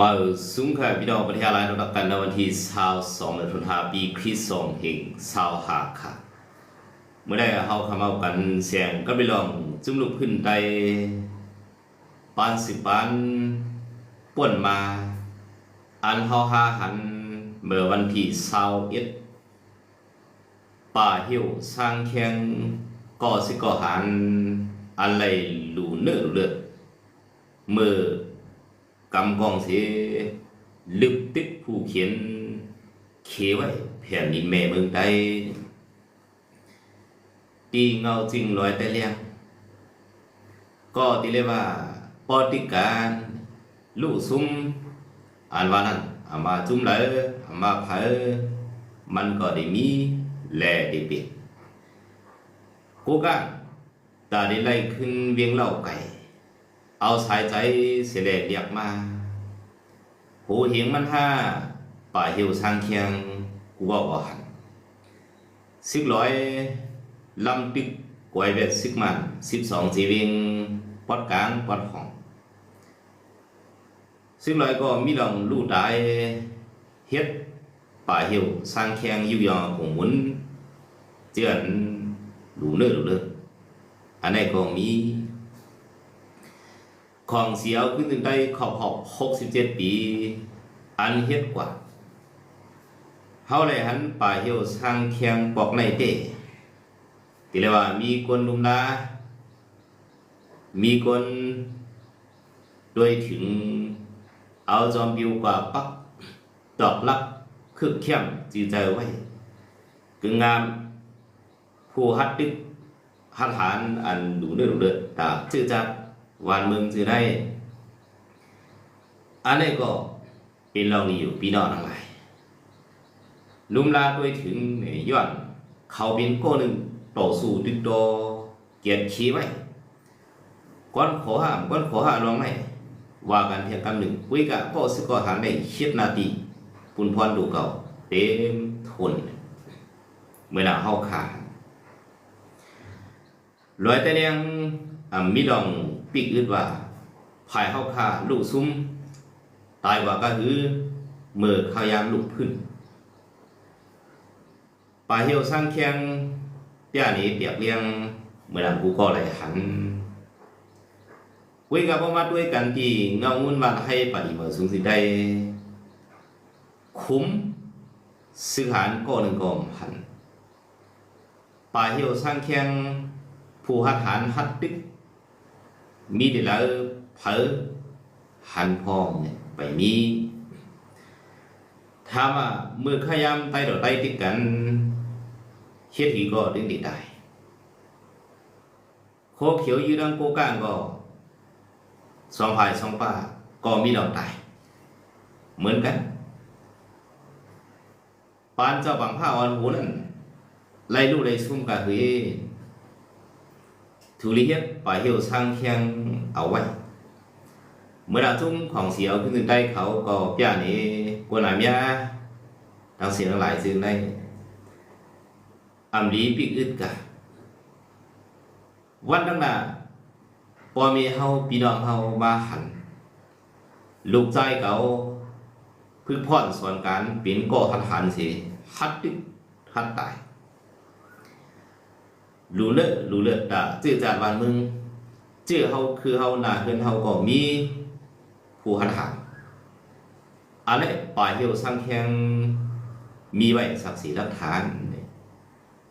มาสุงค่ะพี่น้องประเทศไทยเราดักกันในวันที่22เดือนธันวาคมปีคริสต์ศักราช25ค่ะ เมื่อได้เฮาเข้ามากันเสียงก็ไปลองจุ่มลูกขึ้นไตปานสิปานป่วนมา อันเฮาหาหันเมื่อวันที่21ป่าหิวสร้างแข่งก่อสิก่อหันอะไรหลูเนื้อเลือดเมื่อ กำกองเสลึกติดผู้เขียนเขไว้แผ่นดินแม่เมืองไทยตีเงาจริงลอยแต่เลี้ยงก็ตีเลยว่าปฏิการลู่ซุ้มอันว่านั้นอามาจุ้มเลยอามาเพอมันก็ได้มีแลได้เป็นกูกะตาได้ไล่ขึ้นเวียงเล่าไก่ เอาสายใจเสลเรียกมา หูเหียงมันห้าป่าหิวสางเคียงกูว่าบ่หันสิบร้อยลำตึกกวยเวทสิบมันสิบสองจีวิงปอดกลางปอดห้องสิบร้อยก็มีลองลู่ตายเฮ็ดป่าหิวสางเคียงอยู่ยอของมุนเจือนหลูเนื้อหลูเลืออันนี้ก็มี ของเสียวขึ้นถึงได้ขอบขอบหกสิบเจ็ดปี อันเฮ็ดกว่าเฮาเลยหันป่าเหี่ยวสร้างเคียงปอกในเต้ติเลยว่ามีคนลุมนามีคนด้วยถึงเอาจอมบิวกว่าปักดอกลักคึกเข้มจีใจไว้กึ่งงามผู้ฮัดดึกฮัดหานอันดูเนื้อดูเดือดตาชื่อจัด วันมืองจะได้ อันนี้ก็เป็นเรานี่อยู่พี่น้องทั้งหลายลุมลาด้วยถึงเหนย้อน เขาเป็นก้หนึ่งต่อสู้ติดอเกียรติขี้ไว้ก้อนขอห้ามก้อนขอห้าลองไหนว่ากันเพียงคำหนึ่งวิกะก็สกอหาได้เชิดนาทีปุนพรดูเก่าเต็มทนเมื่อหน้าเฮาขาดร้อยแต่เลียงอ่ามีดอง ปีกอึดว่าภายเข้าค่าลูกซุ้ม ตายว่าก็คือเมื่อข้ายามลูกพื้นป่าเหี่ยวสร้างแข้งเตี้ยนี้เปียกเลี้ยงเมื่อนั้นกูก็เลยหันคุยกับพ่อมาด้วยกันที่เงาวุ่นวันให้ปฏิมาสูงสิได้คุ้มซื้อหารก็หนึ่งกองหันป่าเหี่ยวสร้างแข้งผู้หัดหันหัดตึก มีแต่ละเผลอหันพองเนี่ยไปมีถามว่าเมื่อขยามไตต่อไตติดกันเฮ็ดหีก็ดึงติดได้โคเขียวยืดังโกก้างก็สองภายสองป้าก็มีดอกตาย เหมือนกัน ปานเจ้าบังผ้าอ่อนหูนั่นไล่ลูกไล่ซุ่มกะเฮ้ย thủ lý hết phải hiểu sang khen áo quay mới đã chung khoảng xí áo ขึ้น tay เขาก็เปียนี่กวนหนามยาทางเสียงหลายสิ่งได้อำลีปีกอึดกะวันตั้งน่ะพอมีเฮาพี่น้องเฮามาหัน ลูกใจเขาพึกพ่อนส่วนการเป็นก่อหัดหันสิฮัดดึกฮัดตาย รู้เลอะรู้เลอะตาจื้อจานบ้านมึงจื้อเฮาคือเฮาหน้าเฮือนเฮาก็มีผู้หันหางอันนี้ป่าเหี่ยวสร้างแข่งมีไว้ศักดิ์ศรีหลักฐาน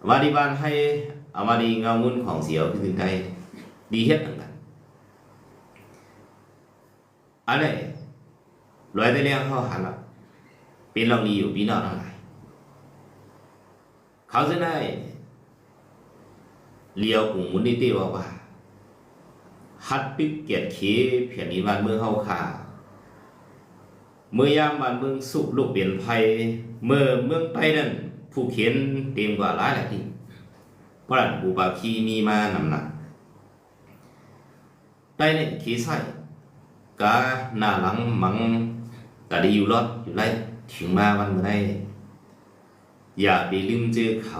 วาดีบ้านให้อาวาดีเงามุนของเสียวคือถึงได้ดีเฮ็ดต่างกันอันนี้ร้อยได้เลี้ยงเขาหันละเป็นเราดีอยู่พี่น้องทั้งหลายเขาจะได้ เลียวกลุ่มมุนิติว่าว่าฮัดปิกเกียรติขีเพียนี้บ้านเมืองเฮาขาเมื่อยามบ้านเมืองสุขลูกเปลี่ยนภัยเมื่อเมืองไต้นั่นผู้เขียนเต็มกว่าหลายหลายที่เพราะนั้นบูบาคีมีมานำหนักไต้เนี่ยขีใส่กาหน้าหลังมังกะได้อยู่รอดอยู่ไรถึงมาวันเมื่อไรอย่าไปลืมเจอเขา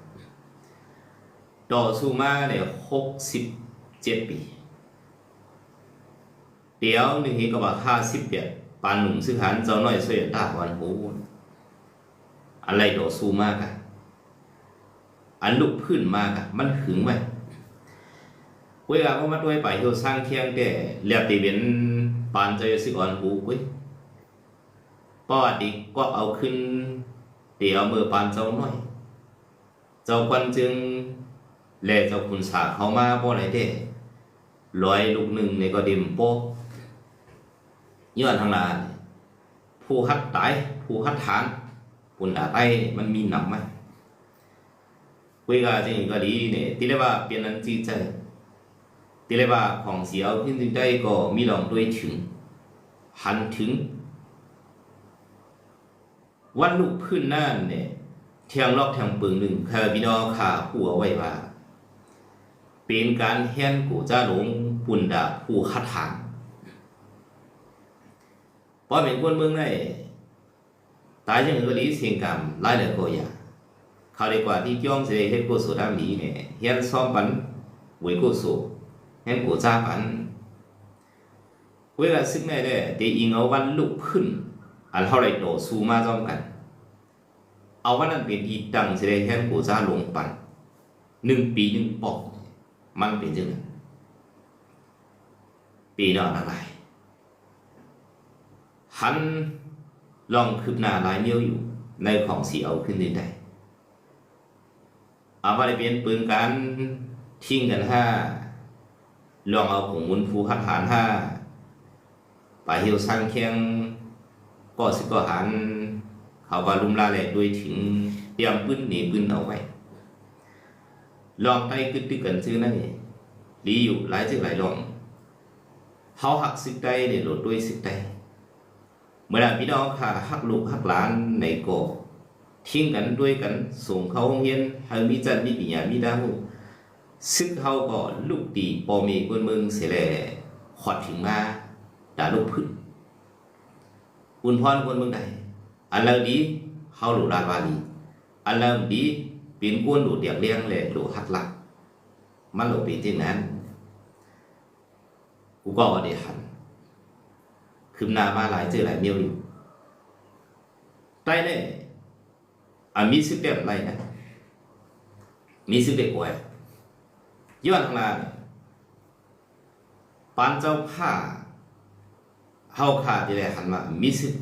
ต่อสู้มาเนี่ยหกสิบเจ็ดปี เดี๋ยวหนึ่งทีก็บอกห้าสิบเอ็ดปานหนุ่มซื้อหันเจ้าหน่อยเสียตาวันโหอะไรต่อสู้มากอะอันลุกพื้นมากอะมันขึงไหมเวลาก็มาด้วยไปเที่ยวสร้างเที่ยงแก่เลียบตีเป็นปานใจสิก่อนหูกุ้ยป้อดีก็เอาขึ้นเดี๋ยวมือปานเจ้าหน่อย เจ้าควันจึง แลเจ้าคุณสาเขามาบ่ไหนเด้ลอยลูกหนึ่งในก็ดิมโป๊ะย้อนทางลานผู้ฮัดตายผู้ฮัดฐานปุ่นดาไตมันมีหนำไหมคุยกันจริงก็ดีเนี่ยที่เรียกว่าเปลี่ยนนันจีใจที่เรียกว่าของเสียเอาขึ้นจริงได้ก็มีหลองด้วยถึง หันถึง วันลูกพื้นนั่นเนี่ยเทียงลอกเทียงปึงหนึ่งคาบิดอขาผู้เอาไว้ว่า เป็นการแห่นกูจ้าหลงปุ่นดาผู้คัดถางเพราะเป็นคนเมืองได้ตายจังก็ดีเสียงกรรมไล่เลยก็อย่าเขาดีกว่าที่จ้องเสียให้กูสุดามดีเนี่ยแห่นซ้อมปันไว้กูสุแห่นกูจ้าปันเวลาซึ่งได้ได้แต่อิงเอาวันลุกขึ้น อันเท่าไรโตสู้มาจ้อมกัน เอาวันนั้นเป็นที่ตั้งเสียแห่นกูจ้าหลงปันหนึ่งปีหนึ่งปอก มันเป็นจังไงปีนอนอะไรหันลองคืบหน้าหลายเมียวอยู่ ในของสีเอาขึ้นได้ได้เอามาได้เป็นปืนกันทิ้งกันห้าลองเอาผงมุนฟูหัดหารห้าไปเหี่ยวสร้างเคียงก็สิก็หัน เขาก็ลุมลาแหลกด้วยถึงเตรียมปืนหนีปืนเอาไว้ ลองไต้ตึกตึกกันซื้อนั่นเองลีอยู่หลายจังหลายลองเขาหักซึกได้เนี่ยโหลดด้วยซึกได้เมื่อพี่น้องค่ะหักลูกหักหลานในโกทิ้งกันด้วยกันส่งเขาห้องเย็นเฮามีจันมีปิญามีดาหูซึ่งเขาก็ลูกตีปอมีกวนเมืองเสียแลขอดถึงมาด่าลูกพื้นอุ่นพรคนเมืองใดอันเลาดีเขาหลุดลาบาลีอันเลาดี ปีนกวนดูเดียกเลี้ยงเลยดูฮักหลัก มันหลบปีที่นั้น กูก็อดีหันคืมนามาหลายเจอหลายเมียวอยู่ใต้เนี่ยอามีสิบเด็ดไรนะมีสิบเด็ดกว่าย้อนทางลาปานเจ้าผ้าเฮาขาดที่แหลหันมามีสิบ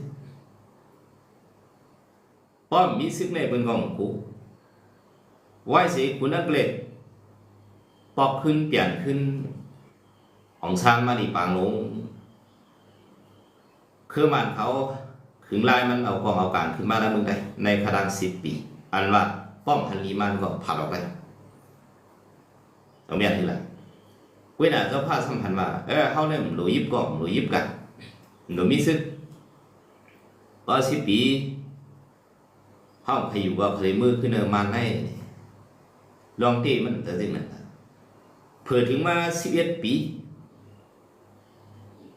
ป้อมมีสิบในเป็นกองกู ไหวสีคุณนักเล็กปอกขึ้นเปลี่ยนขึ้นของชานมาดีปางลงคือมันเขาขึงลายมันเอาของเอาการขึ้นมาแล้วมึงได้ ในขดังสิบปี อันว่าป้อมพันลีมันก็ผัดออกไปตรงนี้ที่ละเวลาเจ้าพาสัมพันธ์ว่าเออเขาเนี่ยหลุยยิบก่อนหลุยยิบกันหนูมีซึกก็สิบปีเขาพอยู่ว่าเคยมือขึ้นเนินมันให้ ลองตีมันแต่สิ่งนั้นเผื่อถึงมาสิบเอ็ดปี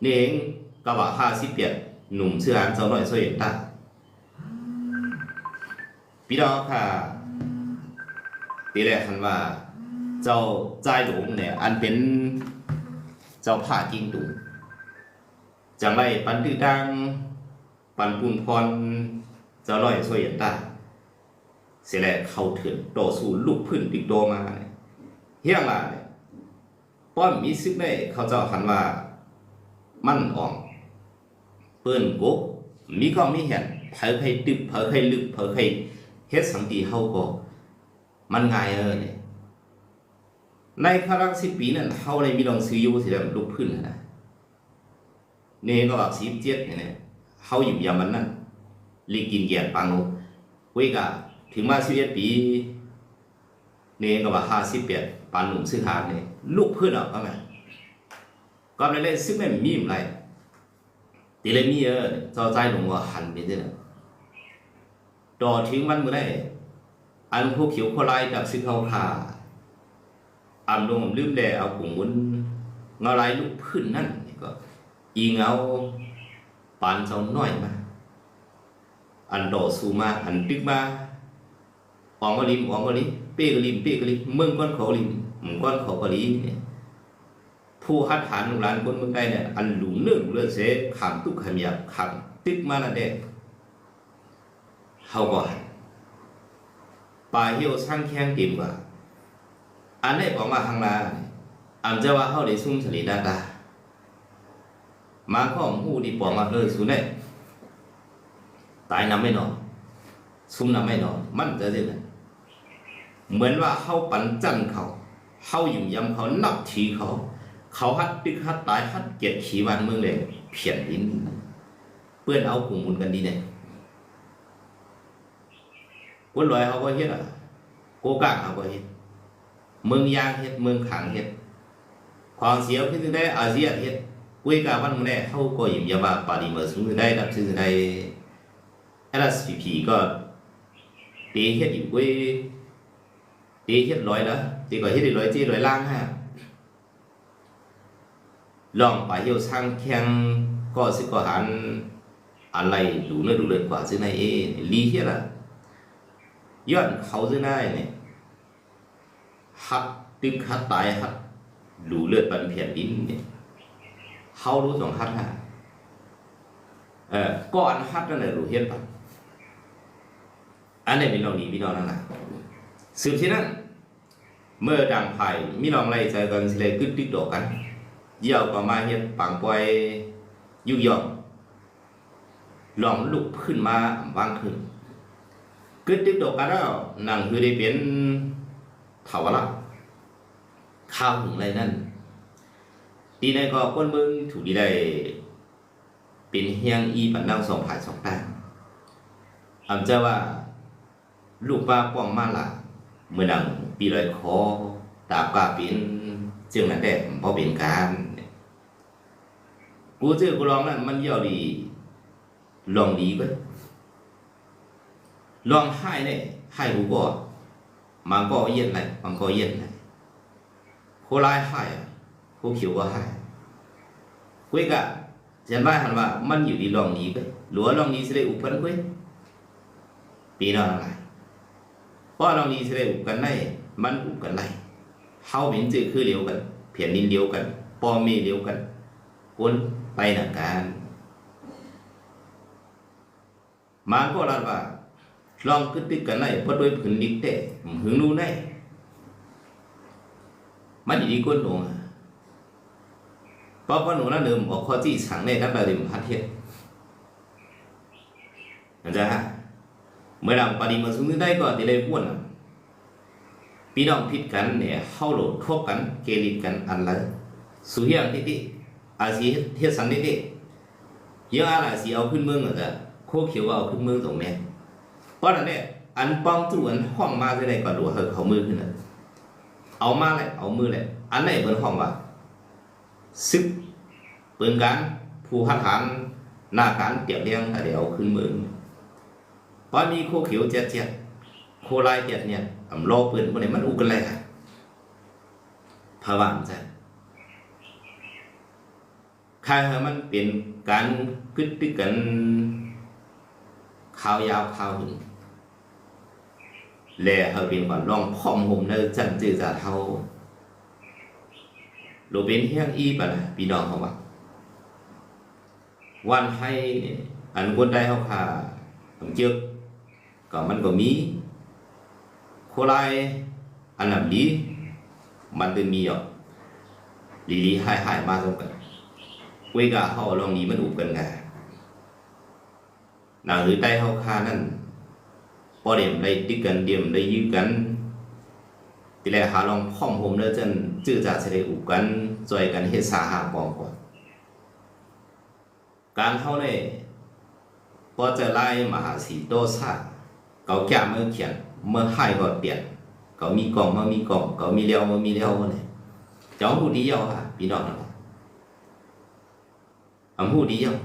นี่เองก็ว่าห้าสิบเปียดหนุ่มเสื้ออันเจ้าหน่อยสวยตาพี่น้องค่ะตีแรกคันว่า เจ้าใจหลงเนี่ยอันเป็นเจ้าผ่ากิ้งตูจังไรปันตื้อดังปันปุนพรเจ้าร้อยสวยตา เสียแหลเข้าเถื่อนต่อสู้ลูกพื้นติดโตมาเนี่ยเฮียงละเนี่ยป้อมมีซึกได้เขาเจ้าหันว่า มั่นอ่องเปิ้นกกมีก็มีเห็นเผยใครตึบเผยใครลึกเผยใครเฮ็ดสังตีเฮาก็มันง่ายเออเนี่ยในคารังสิบปีนั้นเฮาเลยมีลองซื้ออยู่สิแล้วลูกพื้นนะนี่ก็แบบสิบเจ็ดเนี่ยเฮาอยู่ยามมันนั้นลีกินเกียรปางโนเวกะ ถึงมาสิบเอ็ดปีเนี่ยก็ว่าห้าสิบแปดปานหนุ่มซื้อหาเนี่ยลูกเพื่อนเอาเข้ามาก็เลยเล่นซึ่งไม่มีอะไรตีเลยมีเออเจ้าใจหลวงว่าหันไปเด้อต่อถึงวันเมื่อไรอันพวกเขียวโคลายกับซึ่งเขาขาอันลงลืมแลเอากุ่งมุนเงาลายลูกพื้นนั่นก็ อีเงาปานเจ้าน้อยมา อันโดอสูมา อันตึกมา อองก็ลิมอองก็ลิมเป้ก็ลิมเป้ก็ลิมเมืองก้อนเขาลิมมึงก้อนเขาก็ลิมเนี่ยผู้ฮัดฐานของร้านคนเมืองใดเนี่ยอันหลุมเนื่องเลือดเสขามตุกขมียบขามตึกมานั่นเด้เฮาก็หันป่าเหี่ยวช่างแข้งติ่มว่าอันนี้บอกมาข้างหน้าอันจะว่าเฮาได้ซุ่มสลีดาตามาข้อมหูดีปองมาเออสุดได้ตายนำไม่นอนซุ่มนำไม่นอนมันจะได้ไง เหมือนว่าเฮาปันจันเขาเฮาอยู่ยำเขานับถือเขา เขาฮัดตึกฮัดตายฮัดเกียรติขีวันเมืองเลยเพียนดินเปื้อนเอากลุ่มมุนกันดีเนี่ยคนรวยเขาก็เฮ็ดอะโกกางเขาก็เฮ็ดเมืองยางเฮ็ดเมืองขังเฮ็ดความเสียวที่ได้อาเซียนเฮ็ดกุยกาวันเมื่อไรเขาก็ยิมยาบาปาริเมอร์สูงได้ดับซึ่งได้ LSPP ก็ตีเฮ็ดอยู่กุย ตีเฮ็ดร้อยแล้วตีก็เฮ็ดร้อยจีร้อยล่างฮะลองไปเที่ยวช่างแข่งก็สิก็หันอะไรดูเนื้อดูเลยกว่าซึ่งในเอลีเฮียละย้อนเขาซึ่งได้เนี่ยหัดตึงหัดตายหัดดูเลือดปันเพียนดินเนี่ยเขารู้สองหัดฮะเออก่อนหัดนั่นแหละรู้เฮียนปันอันนี้เป็นเราดีพี่น้องนั่นแหละ สืบที่นั่นเมื่อดังไผ่มีน้องไล่ใจกันสิเลยกึดติดดอกกัน เยี่ยวก็มาเฮ็ดปังปอยยุยองลองลุกขึ้นมาบางขึ้นกึดติดดอกกันแล้วนั่งคือได้เป็นเถาวละข้าวถึงไรนั่นตีในก็ก้นมึงถูกดีได้เป็นเฮียงอีปันนั่งสองผายสองตั้งอำเจ้าว่า ลูกป้าป้องมาละ เมื่อดังปีลอยคอตาบกาเป็นจึงนั้นแต่พอเป็นการกูเจอกูลองนั่นมันเยี่ยวดีลองดีก็ลองให้เนี่ยให้กูก็มันก็เย็นไหนมันก็เย็นไหนโคลายให้โคเขียวก็ให้กุ้ยกะฉันว่าหันว่ามันอยู่ดีลองนี้ก็หรือว่าลองนี้สิได้อุปนกุ้ยปีนอนอะไร เพราะลองนี้สิได้อุกันได้มันอุปกันได้เฮาเป็นจือคือเดียวกัน เพียนดินเดียวกันปอมีเดียวกันคนไปหนักการมาก็รัดว่าลองกึดติกกันได้เพราะโดยผืนดิกเตะหึงรู้ได้มันดีก้นหนูเพราะว่าหนูนั่นเดิมบอกข้อที่ฉังในทั้งประเด็นพัดเทศนะจ๊ะ เมื่อเราปฏิมาสุนได้ก็ติเลยพ้วนพี่น้องผิดกันเนี่ยเข้าโหลดทบกันเกลิดกันอันละสุเฮียงที่ที่อาสีเทียสันนิดๆยังอะไรสีเอาขึ้นเมืองเหรอจ๊ะโคเขียวเอาขึ้นเมืองตรงนี้เพราะนั่นเนี่ยอันป้องตู้อันห้องมาจะได้ก็ดูเขาเขามือขึ้นนะเอามาเลยเอามือเลยอันไหนเปินห้องว่าซึกเปินกันผู้หัดหันหน้าการเตียบเลี้ยงเดี๋ยวเอาขึ้นเมือง พราะมีโคเขียวเจ็ดเจ็ดโคลายเจ็ดเนี่ยอำโลปืนพวกนี้มันอุกันเลยค่ะภาวะมันจะค่าให้มันเป็นการกึดติกันข่าวยาวข่าวหนึ่งแลเฮาเป็นก่อนลองพร้อมห่มในจันจือจะเท่าโลเป็นเฮียงอีปะนะพี่น้องเขาว่าวันให้อันคนใดเฮาค่าผมเจอก ก็มันก็มีโคไลอันนั้นดีมันจะมีอะลีลีหายหายมาสมกันเวกาเขาลองนี้มันอุบกันไงหนาหรือใต้เขาคานั่นพอเดียมได้ติดกันเดียมได้ยื้อกันตีแรกหาลองพ่อมผมเนื้อจนจื้อจ่าเสด็จอุบกันจอยกันเฮ็สาหาปองก่อนการเท่าเนี่ยพอจะไล่มหาสีโตซา เขาแก่เมื่อเขียนเมื่อให้ก็เปลี่ยนเขามีกล่องเมื่อมีกล่องเขามีเลี้ยวเมื่อมีเลี้ยวเนี่ยจ้องผู้ดีเยาค่ะพี่น้องนะ ông hú đi không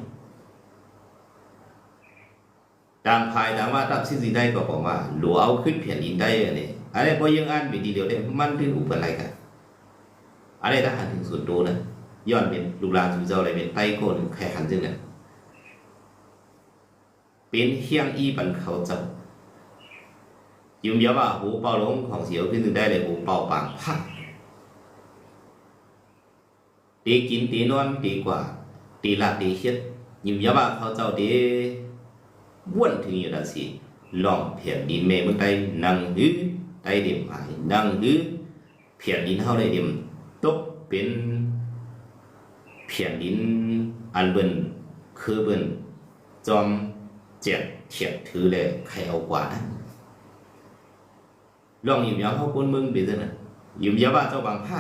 ตามภายตามว่าตับสิ่งสิ่งใดก็บอกว่าหลัวเอาขึ้นเพียนดินได้อันนี้อะไรพอยังอ่านไปทีเดียวเนี่ยมันถึงอุปอะไรกันอะไรถ้าหันถึงส่วนตัวนะย้อนเป็นลูกลานสู่เจ้าอะไรเป็นไต้โกนแข่ขันจึงเนี่ยเป็นเฮียงอีบันเขาเจ้า ยืมยาว่าหูเป่าลงของเสียวขึ้นถึงได้เลยหูเป่าปางพักตีกินตีนอนตีกว่า ตีหลักตีเฮ็ดยืมยาว่าเขาเจ้าตีวนถึงอยู่ดังสิลองเพียนดินแม่เมืองใดนั่งหือใต้เดียมหายนั่งหือเพียนดินเฮาได้เดียมตกเป็นเพียนดินอันเบิ่นคือเบิ่นจอมเจ็ดเทียบถือเลยใครเอากว่านั้น ลองยิ้มยาวเฮาคนเมืองไปซะน่ะยิ้มยาวว่าเจ้าบางภา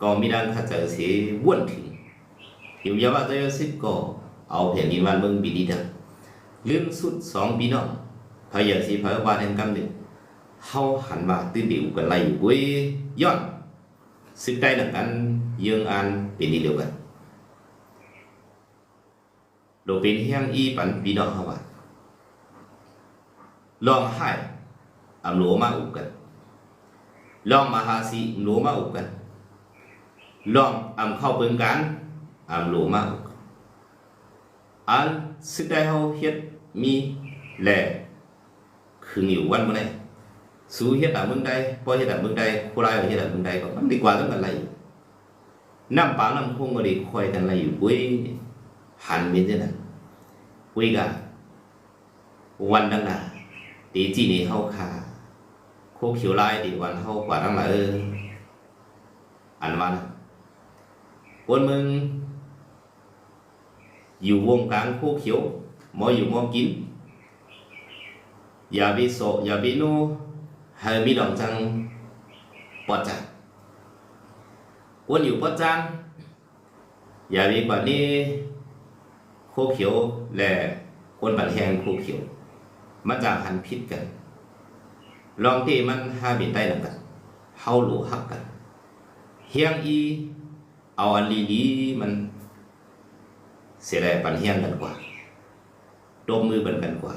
ก็มีดังขัดเจอสิวนถึงยิ้มยาวว่าเจ้าสิก็เอาแผ่นดินวันเมืองบีดีเดอเรื่องสุดสองพี่น้องพยาสีพยวานแห่งกำหนึ่งเฮาหันมาตื้นดิวกันไล่เว้ยย้อนซึ่งได้หลังกันยืงอันเป็นดีเดียวกันโดเป็นเฮียงอีปันพี่น้องเฮาว่าลองให้ อำหลวมาอุกันลองมาหาสีหลวมาอุกันลองอำเข้าเปิงกันอำหลวมาอุกอันสึกได้เฮาเฮ็ดมีแหลคืออยู่วันมื้อนี้สู้เฮ็ดอะเมืองใดบ่เฮ็ดอะเมืองใดผู้ร้ายเฮ็ดอะเมืองใดก็มันดีกว่ากันไรน้ำปางน้ำคงก็ดีคอยกันไรอยู่กุ้ยหันมีจังนั้นกุ้ยกะวันดังน่ะตีจีนี่เฮาคา คเขียวลายดีวันเฮากว่าทั้งหลายเอออันว่านะคนมึง อยู่วงการคู่เขียวมออยู่มอกิน อย่าไปโสอย่าไปนู่ให้มีดอกจังปอดจังวนอยู่ปอดจังอย่าไปกว่านี้คู่เขียวและคนบัดแหงคู่เขียว มาจากหันพิษกัน ลองที่มันหาบินได้หลังกันเฮาหลูฮักกันเฮียงอีเอาอันลีๆมันเสียแรงปันเฮียงกันกว่าดมมือกันกันกว่า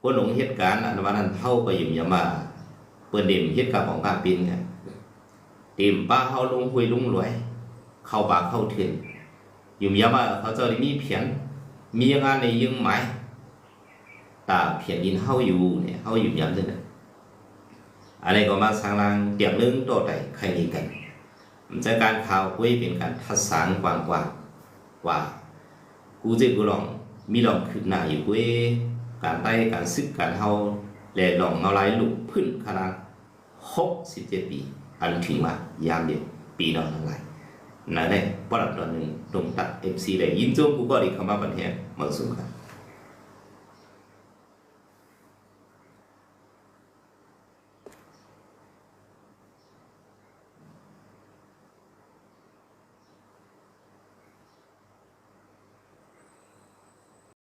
คนหลงเหตุการณ์อันวันนั้นเท่าไปยิมยามาเปิดเดิมเหตุการณ์ของกาปินเนี่ยเดิมป้าเฮาลงหุยลุงรวย เข้าปากเข้าเถื่อนยิมยามาเขาเจ้าได้มีเพียงมีงานในยึงไหมาย งยินเฮาอยู่เนี่ยเฮาอยู่ย้ำด้วยนะอะไรก็มาสร้างรางเดียบนึงโตไตใครดีกันมันจาการข่าวคุยเป็นการทัศสารกว้างกว่าว่า กูจะกูลองมีลองขึ้นหน้าอยู่คุยการใต้การซึกการเฮาและลองเอาลายลุกพื้นขนาดหกสิบเจ็ดปี อันถึงมายามเดียวปีนอนทั้งหลายนั่นแหละปรัดตอนหนึ่งตรงตัดเอฟซีได้ยินโจมกูก็ดีเข้ามาบันเทิงมาสูงครับ